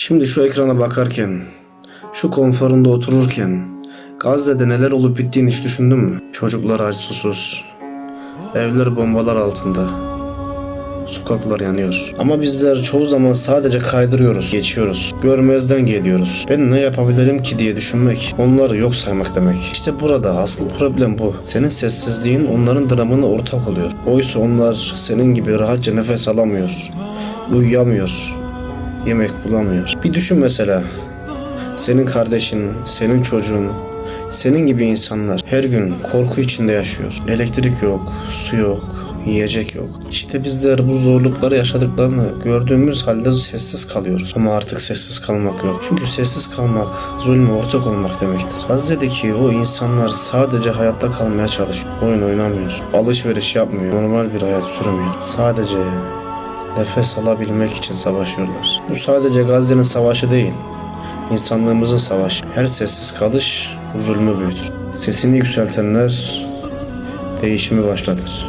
Şimdi şu ekrana bakarken, şu konforunda otururken, Gazze'de neler olup bittiğini hiç düşündün mü? Çocuklar aç susuz, evler bombalar altında, sokaklar yanıyor. Ama bizler çoğu zaman sadece kaydırıyoruz, geçiyoruz, görmezden geliyoruz. Ben ne yapabilirim ki diye düşünmek, onları yok saymak demek. İşte burada asıl problem bu. Senin sessizliğin onların dramına ortak oluyor. Oysa onlar senin gibi rahatça nefes alamıyor, uyuyamıyor, yemek bulamıyor. Bir düşün mesela. Senin kardeşin, senin çocuğun, senin gibi insanlar her gün korku içinde yaşıyor. Elektrik yok, su yok, yiyecek yok. İşte bizler bu zorlukları yaşadıklarını gördüğümüz halde sessiz kalıyoruz. Ama artık sessiz kalmak yok. Çünkü sessiz kalmak zulme ortak olmak demektir. Gazze'deki o insanlar sadece hayatta kalmaya çalışıyor. Oyun oynamıyor. Alışveriş yapmıyor. Normal bir hayat sürmüyor. Sadece nefes alabilmek için savaşıyorlar. Bu sadece Gazze'nin savaşı değil. İnsanlığımızın savaşı. Her sessiz kalış zulmü büyütür. Sesini yükseltenler değişimi başlatır.